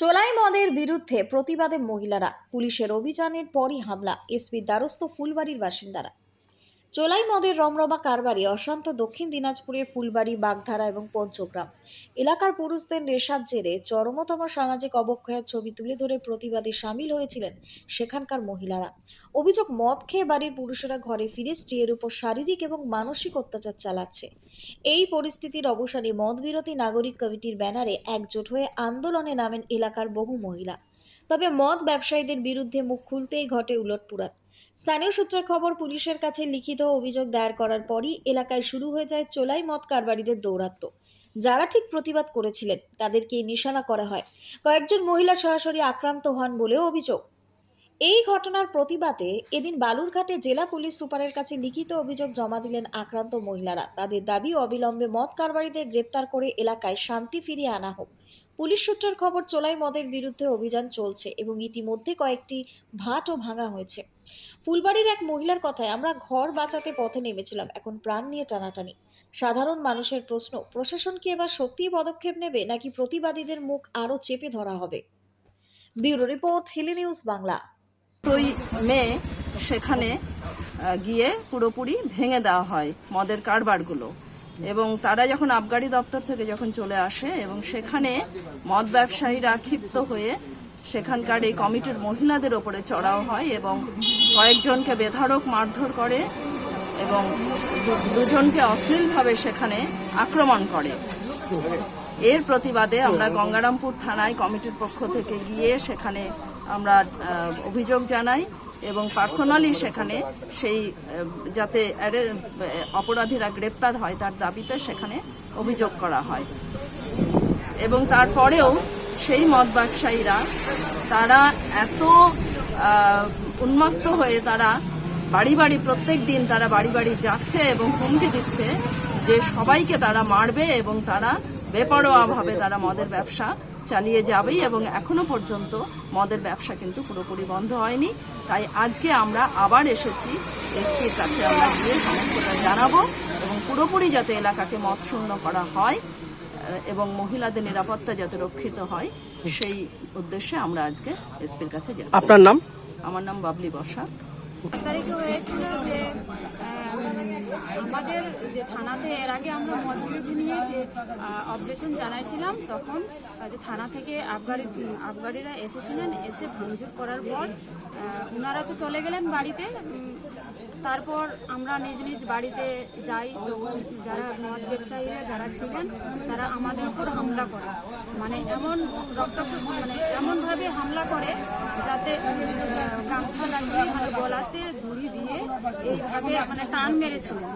চোলাই মদের বিরুদ্ধে প্রতিবাদে মহিলারা। পুলিশের অভিযানের পরই হামলা। এসপি দ্বারস্থ ফুলবাড়ির বাসিন্দারা। চোলাই মদের রমরমা কারবারি অশান্ত দক্ষিণ দিনাজপুরের ফুলবাড়ি, বাগধারা এবং পঞ্চগ্রাম। এলাকার পুরুষদের নেশার জেরে চরমতম সামাজিক অবক্ষয়ের ছবি তুলে ধরে প্রতিবাদে সামিল হয়েছিলেন সেখানকার মহিলারা। অভিযোগ, মদ খেয়ে বাড়ির পুরুষেরা ঘরে ফিরে স্ত্রীর উপর শারীরিক এবং মানসিক অত্যাচার চালাচ্ছে। এই পরিস্থিতির অবসানে মদ বিরোধী নাগরিক কমিটির ব্যানারে একজোট হয়ে আন্দোলনে নামেন এলাকার বহু মহিলা। তবে মদ ব্যবসায়ীদের বিরুদ্ধে মুখ খুলতেই ঘটে উলটপুরাণ স্থানীয় সূত্রের খবর, পুলিশের কাছে লিখিত অভিযোগ দায়ের করার পরই এলাকায় শুরু হয়ে যায় চোলাই মদ কারবারিদের দৌরাত্ম্য। যারা ঠিক প্রতিবাদ করেছিলেন, তাদেরকে নিশানা করা হয়। কয়েকজন মহিলা সরাসরি আক্রান্ত হন বলেও অভিযোগ। এই ঘটনার প্রতিবাদে এদিন বালুরঘাটে জেলা পুলিশ সুপারের কাছে লিখিত অভিযোগ জমা দিলেন আক্রান্ত মহিলারা। তাদের দাবি, অবিলম্বে মদ কারবারিদের গ্রেপ্তার করে এলাকায় শান্তি ফিরিয়ে আনা হোক। পুলিশ সূত্রের খবর, চোলাই মদের বিরুদ্ধে অভিযান চলছে এবং ইতিমধ্যে কয়েকটি ভাটও ভাঙা হয়েছে। ফুলবাড়ির এক মহিলার কথায়, আমরা ঘর বাঁচাতে পথে নেমেছিলাম, এখন প্রাণ নিয়ে টানাটানি। সাধারণ মানুষের প্রশ্ন, প্রশাসন কি এবার সত্যিই পদক্ষেপ নেবে, নাকি প্রতিবাদীদের মুখ আরও চেপে ধরা হবে? Bureau report, Hili news Bangla. মেয়ে সেখানে গিয়ে পুরোপুরি ভেঙে দেওয়া হয় মদের কারবারগুলো। এবং তারা যখন আবগারি দপ্তর থেকে যখন চলে আসে এবং সেখানে মদ ব্যবসায়ীরা ক্ষিপ্ত হয়ে সেখানকার এই কমিটির মহিলাদের ওপরে চড়াও হয় এবং কয়েকজনকে বেধারক মারধর করে এবং দুজনকে অশ্লীলভাবে সেখানে আক্রমণ করে। এর প্রতিবাদে আমরা গঙ্গারামপুর থানায় কমিটির পক্ষ থেকে গিয়ে সেখানে আমরা অভিযোগ জানাই এবং পার্সোনালি সেখানে সেই যাতে অপরাধীরা গ্রেপ্তার হয় তার দাবিতে সেখানে অভিযোগ করা হয়। এবং তারপরেও সেই মদ ব্যবসায়ীরা, তারা এত উন্মত্ত হয়ে তারা বাড়ি বাড়ি, প্রত্যেক দিন তারা বাড়ি বাড়ি যাচ্ছে এবং হুমকি দিচ্ছে যে সবাইকে তারা মারবে এবং তারা বেপরোয়াভাবে তারা মদের ব্যবসা চালিয়ে যাবেই এবং এখনও পর্যন্ত মদের ব্যবসা কিন্তু পুরোপুরি বন্ধ হয়নি। তাই আজকে আমরা আবার এসেছি। এসপির কাছে আমরা গিয়ে সমস্তটা জানাব এবং পুরোপুরি যাতে এলাকাকে মদ শূন্য করা হয় এবং মহিলাদের নিরাপত্তা যাতে রক্ষিত হয় সেই উদ্দেশ্যে আমরা আজকে এসপির কাছে যাচ্ছি। আপনার নাম? আমার নাম বাবলি বসাক তারিখে হয়েছিল যে আমাদের যে থানাতে, এর আগে আমরা মজুরিটি নিয়ে যে অবজেকশন জানাইছিলাম, তখন যে থানা থেকে আবগারি আবগারিরা এসেছিলেন, এসে ভাঙচুর করার পর ওনারা তো চলে গেলেন বাড়িতে তারপর আমরা নিজ নিজ বাড়িতে যাই যারা মদ ব্যবসায়ীরা যারা ছিলেন, তারা আমাদের উপর হামলা করে। মানে এমন রক্ত মানে এমনভাবে হামলা করে, যাতে আহ, গামছা মানে গলাতে দড়ি দিয়ে এইভাবে মানে টান মেরেছিলেন